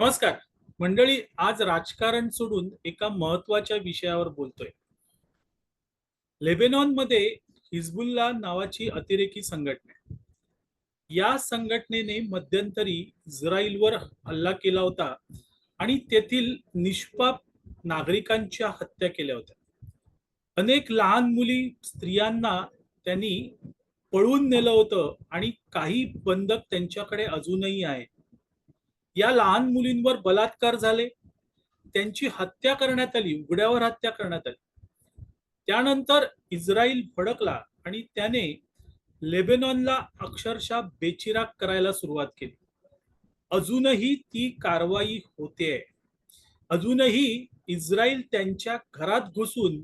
नमस्कार. मंडळी आज राजकारण सोडून एका महत्त्वाच्या विषयावर बोलतोय. लेबेनॉनमध्ये हिजबुल्ला नावाची अतिरेकी संघटना आहे. या संघटनेने मध्यंतरी इस्रायलवर हल्ला केला होता आणि तेथील निष्पाप नागरिकांच्या हत्या केल्या होत्या. अनेक लहान मुली स्त्रियांना त्यांनी पळून नेलं होतं आणि काही बंधक त्यांच्याकडे अजूनही आहेत. या लहान मुलींवर बलात्कार झाले. त्यांची हत्या करण्यात आली उघड्यावर हत्या करण्यात आली. त्यानंतर इस्रायल भडकला आणि त्याने लेबेनॉनला अक्षरशः बेचिराग करायला सुरुवात केली. अजूनही ती कारवाई होते अजूनही इस्रायल त्यांच्या घरात घुसून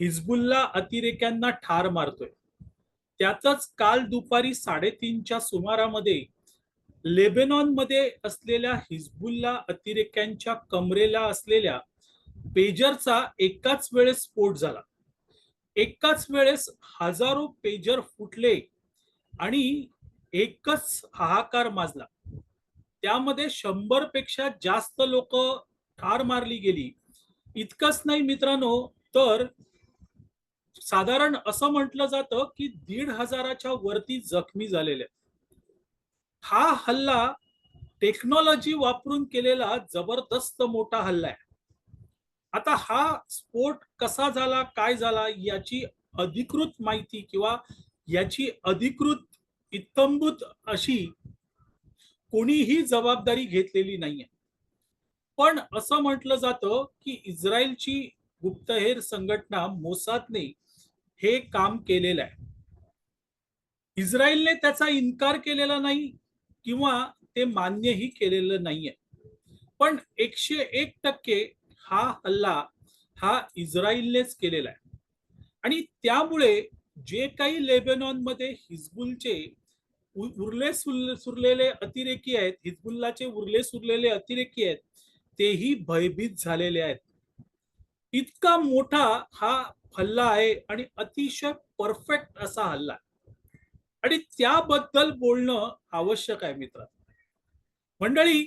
हिजबुल्ला अतिरेक्यांना ठार मारतोय. त्यातच काल दुपारी साडेतीनच्या सुमारामध्ये लेबेनॉनमध्ये असलेल्या हिजबुल्ला अतिरेक्यांच्या कमरेला असलेल्या पेजरचा एकाच वेळेस स्फोट झाला. एकाच वेळेस हजारो पेजर फुटले आणि एकच हाहाकार माजला. त्यामध्ये शंभरपेक्षा जास्त लोक ठार मारली गेली. इतकंच नाही मित्रांनो तर साधारण असं म्हटलं जातं की दीड हजाराच्या वरती जखमी झालेल्या हा हल्ला टेक्नॉलॉजी वापरून केलेला जबरदस्त मोठा हल्ला आहे. आता हा स्फोट कसा झाला काय झाला याची अधिकृत माहिती किंवा याची अधिकृत इतंभूत अशी कोणीही जबाबदारी घेतलेली नाहीये. पण असं म्हटलं जातं की इस्रायलची गुप्तहेर संघटना मोसादने हे काम केलेलं आहे. इस्रायलने त्याचा इन्कार केलेला नाही किंवा ते मान्यही केलेलं नाहीये. पण एकशे एक टक्के हा हल्ला हा इस्रायलनेच केलेला आहे. आणि त्यामुळे जे काही लेबेनॉनमध्ये हिजबुलचे उरले सुरलेले अतिरेकी आहेत हिजबुल्लाचे उरले सुरलेले अतिरेकी आहेत तेही भयभीत झालेले आहेत. इतका मोठा हा हल्ला आहे आणि अतिशय परफेक्ट असा हल्ला आणि त्याबद्दल बोलणं आवश्यक आहे मित्र मंडळी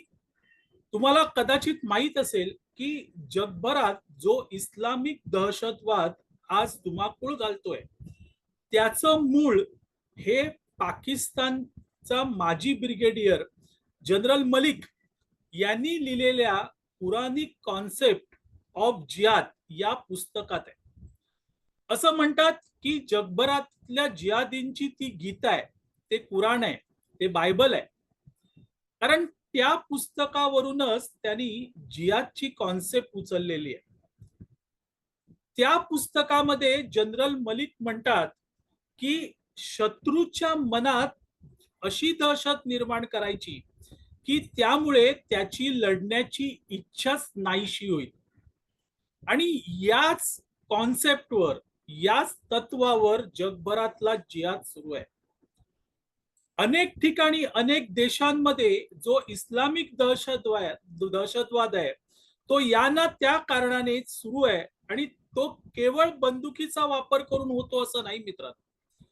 तुम्हाला कदाचित माहीत असेल की जगभरात जो इस्लामिक दहशतवाद आज धुमाकूळ घालतोय त्याचं मूळ हे पाकिस्तानचा माजी ब्रिगेडियर जनरल मलिक यांनी लिहिलेल्या पुराणिक कॉन्सेप्ट ऑफ जियात या पुस्तकात आहे. असं म्हणतात की जगभरातल्या जियादींची ती गीता आहे ते कुराण आहे ते बायबल आहे. कारण त्या पुस्तकावरूनच त्यांनी जियादची कॉन्सेप्ट उचललेली आहे. त्या पुस्तकामध्ये जनरल मलिक म्हणतात की शत्रूच्या मनात अशी दहशत निर्माण करायची की त्यामुळे त्याची लढण्याची इच्छाच नाहीशी होईल. आणि याच कॉन्सेप्टवर याच तत्वावर जगभरातला जिहाद सुरू आहे. अनेक ठिकाणी अनेक देशांमध्ये जो इस्लामिक दहशतवाद दहशतवाद आहे तो याना त्या कारणाने सुरू आहे आणि तो केवळ बंदुकीचा वापर करून होतो असं नाही मित्रांनो.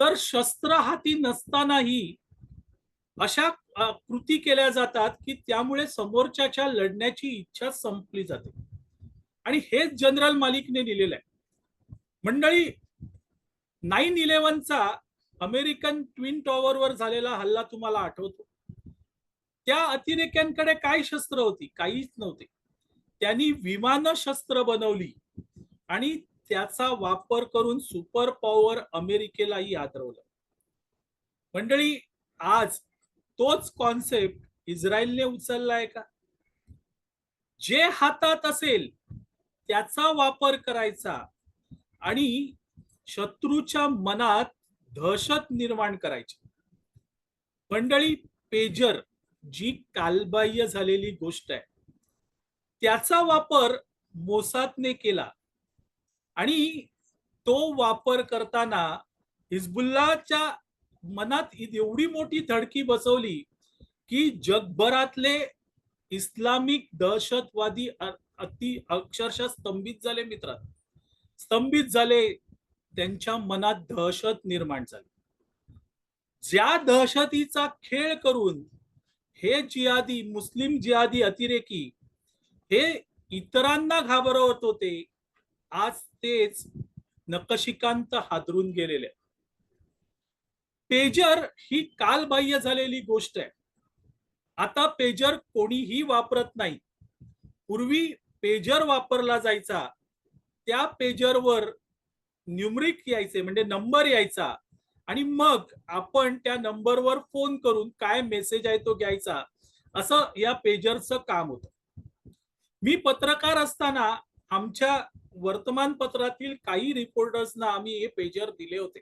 तर शस्त्र हाती नसतानाही अशा कृती केल्या जातात की त्यामुळे समोरच्याच्या लढण्याची इच्छा संपली जाते. आणि हेच जनरल मालिकने लिहिलेलं आहे. मंडळी नाईन इलेव्हनचा अमेरिकन ट्विन टॉवरवर झालेला हल्ला तुम्हाला आठवतो. त्या अतिरेक्यांकडे काय शस्त्र होती? काहीच नव्हते. त्यांनी विमान शस्त्र बनवली आणि त्याचा वापर करून सुपर पॉवर अमेरिकेलाही आदरवलं. मंडळी आज तोच कॉन्सेप्ट इस्रायलने उचललाय का? जे हातात असेल त्याचा वापर करायचा आणि शत्रूच्या मनात दहशत निर्माण करायची. मंडळी पेजर जी कालबाह्य झालेली गोष्ट आहे त्याचा वापर मोसादने केला आणि तो वापर करताना हिजबुल्लाच्या मनात एवढी मोठी धडकी बसवली की जगभरातले इस्लामिक दहशतवादी अति अक्षरशः स्तंभित झाले मित्र स्तंभित झाले त्यांच्या मनात दहशत निर्माण झाली. ज्या दहशतीचा खेळ करून हे जिहादी मुस्लिम जिहादी अतिरेकी हे इतरांना घाबरवत होते आज तेच नकशिकांत हादरून गेलेले. पेजर ही कालबाह्य झालेली गोष्ट आहे. आता पेजर कोणीही वापरत नाही. पूर्वी पेजर वापरला जायचा त्या पेजरवर न्यूमरिक यायचे म्हणजे नंबर यायचा. आणि मग आपण त्या नंबरवर फोन करून काय मेसेज आहे तो घ्यायचा. असं या पेजरचं काम होतं. मी पत्रकार असताना आमच्या वर्तमानपत्रातील काही रिपोर्टर्सना आम्ही हे पेजर दिले होते.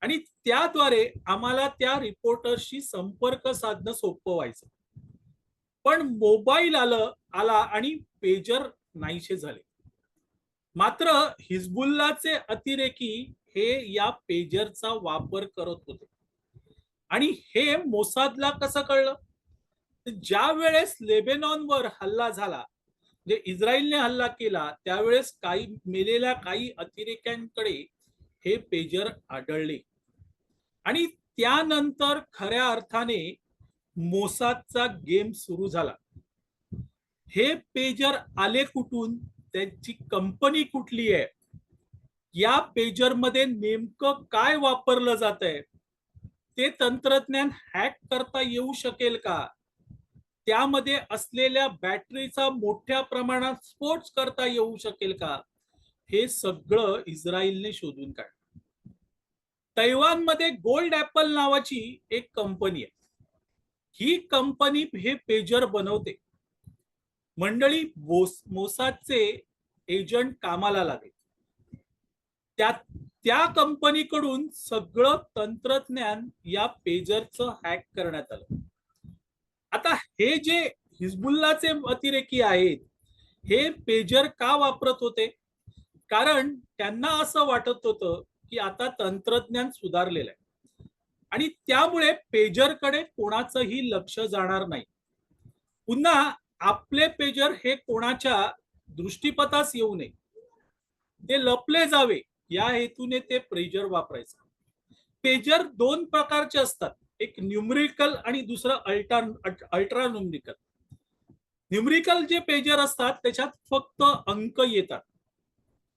आणि त्याद्वारे आम्हाला त्या रिपोर्टर्सशी संपर्क साधणं सोपं व्हायचं. पण मोबाईल आलं आला आणि पेजर नाहीसे झाले. मात्र हिजबुल्लाचे अतिरेकी हे या पेजरचा वापर करत होते. आणि हे मोसादला कसं कळलं? ज्या वेळेस लेबेनॉनवर हल्ला झाला म्हणजे इस्रायलने हल्ला केला त्यावेळेस काही मेलेल्या काही अतिरेक्यांकडे हे पेजर आढळले. आणि त्यानंतर खऱ्या अर्थाने मोसादचा गेम सुरू झाला. हे पेजर आले कुठून? त्यांची कंपनी कुठली आहे? या पेजरमध्ये नेमकं काय वापरलं जात आहे ते तंत्रज्ञान हॅक करता येऊ शकेल का? त्यामध्ये असलेल्या बॅटरीचा मोठ्या प्रमाणात स्फोट करता येऊ शकेल का? हे सगळं इस्रायलने शोधून काढलं. तैवानमध्ये गोल्ड ऍपल नावाची एक कंपनी आहे. ही कंपनी हे पेजर बनवते. मंडळी मोसादचे एजंट कामाला लागले. त्या त्या कंपनीकडून सगळं तंत्रज्ञान या पेजरचं हॅक करण्यात आलं. आता हे जे हिजबुल्लाचे अतिरेकी आहेत हे पेजर का वापरत होते? कारण त्यांना असं वाटत होतं की आता तंत्रज्ञान सुधारलेलं आहे. आणि त्यामुळे पेजरकडे कोणाचंही लक्ष जाणार नाही. पुन्हा आपले पेजर हे कोणाच्या दृष्टीपथास येऊ नये. ते लपले जावे या हेतूने ते पेजर वापरायचं. पेजर दोन प्रकारचे असतात. एक न्यूमरिकल आणि दुसरं अल्ट्रा अल्ट्रा न्यूमरिकल न्यूमरिकल जे पेजर असतात त्याच्यात फक्त अंक येतात.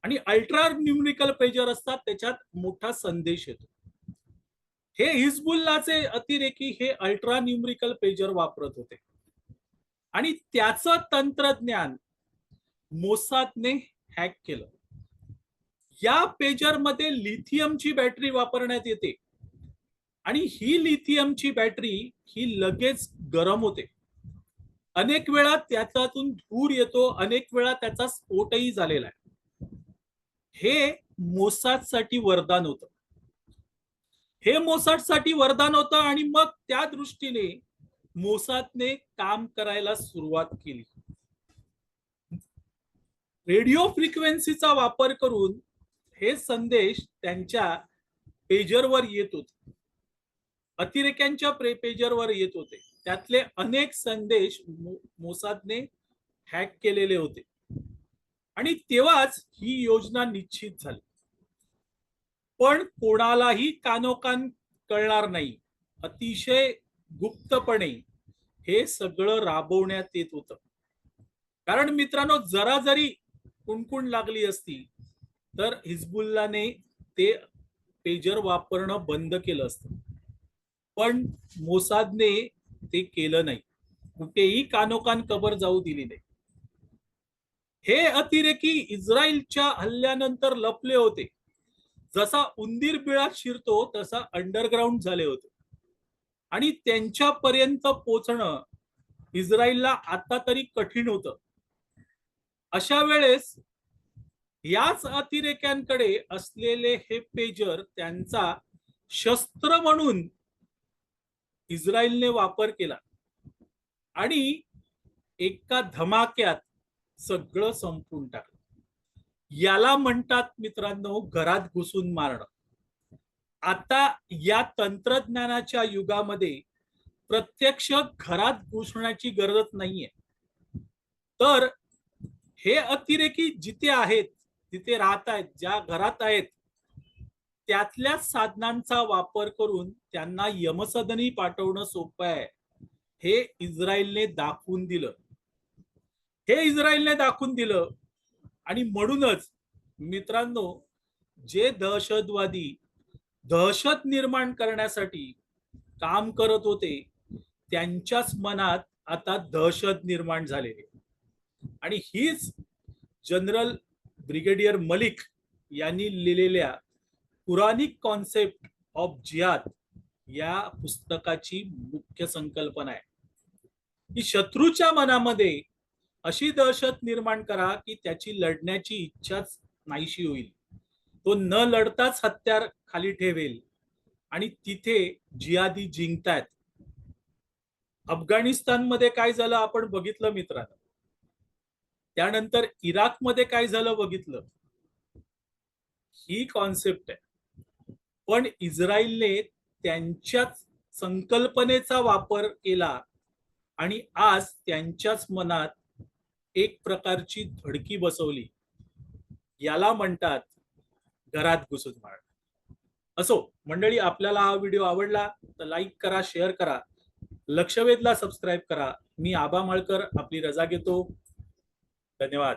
आणि अल्ट्रा न्यूमरिकल पेजर असतात त्याच्यात मोठा संदेश येतो. हे हिजबुल्लाचे अतिरेकी हे अल्ट्रा न्यूमरिकल पेजर वापरत होते. आणि त्याचं तंत्रज्ञान मोसादने हॅक केलं. या पेजरमध्ये लिथियमची बॅटरी वापरण्यात येते. आणि ही लिथियमची बॅटरी ही लगेच गरम होते. अनेक वेळा त्याच्यातून धूर येतो अनेक वेळा त्याचा स्फोटही झालेला आहे. हे मोसादसाठी वरदान होतं. हे मोसादसाठी वरदान होतं आणि मग त्या दृष्टीने मोसादने काम करायला सुरुवात केली. रेडिओ फ्रिक्वेन्सीचा वापर करून हे संदेश त्यांच्या पेजरवर येत होते. अतिरेक्यांच्या पेजरवर येत होते. त्यातले अनेक संदेश मोसादने हॅक केलेले होते. आणि तेव्हाच ही योजना निश्चित झाली. पण कोणालाही कानोकान कळणार नाही. अतिशय गुप्तपणे हे सगळं राबवण्यात येत होतं. कारण मित्रांनो जरा जरी कुणकुण लागली असती तर हिजबुल्लाने ते पेजर वापरणं बंद केलं असतं. पण मोसादने ते केलं नाही. कुठेही कानोकान कबर जाऊ दिली नाही. हे अतिरेकी इस्रायलच्या हल्ल्यानंतर लपले होते. जसा उंदीर बिळात शिरतो तसा अंडरग्राऊंड झाले होते. आणि त्यांच्यापर्यंत पोचणं इस्रायलला आता तरी कठीण होतं. अशा वेळेस याच अतिरेक्यांकडे असलेले हे पेजर त्यांचा शस्त्र म्हणून इस्रायलने वापर केला. आणि एका धमाक्यात सगळं संपून टाकलं. याला म्हणतात मित्रांनो घरात घुसून मारणं. आता या तंत्रज्ञानाच्या युगामध्ये प्रत्यक्ष घरात घुसण्याची गरज नाहीये. तर हे अतिरेकी जिथे आहेत जिथे राहत आहेत ज्या घरात आहेत त्यातल्या साधनांचा वापर करून त्यांना यमसदनी पाठवणं सोपं आहे. हे इस्रायलने दाखवून दिलं. हे इस्रायलने दाखवून दिलं. आणि म्हणूनच मित्रांनो जे दहशतवादी दहशत निर्माण करण्यासाठी काम करत होते त्यांच्याच मनात आता दहशत निर्माण झालेली. आणि हीच जनरल ब्रिगेडियर मलिक यांनी लिहिलेल्या पुराणिक कॉन्सेप्ट ऑफ जिहाद या पुस्तकाची मुख्य संकल्पना आहे. की शत्रूच्या मनामध्ये अशी दहशत निर्माण करा की त्याची लढण्याची इच्छाच नाहीशी होईल. तो न लढताच हत्यार खाली ठेवेल. आणि तिथे जियादी जिंकतायत. अफगाणिस्तानमध्ये काय झालं आपण बघितलं मित्रांनो. त्यानंतर इराकमध्ये काय झालं बघितलं. ही कॉन्सेप्ट आहे. पण इस्रायलने त्यांच्याच संकल्पनेचा वापर केला. आणि आज त्यांच्याच मनात एक प्रकारची धडकी बसवली. याला म्हणतात घरात घुसून मारणं असो मंडळी आपल्याला हा व्हिडिओ आवडला तर लाईक करा शेअर करा. लक्षवेधला सबस्क्राईब करा. मी आबा मळकर आपली रजा घेतो. धन्यवाद.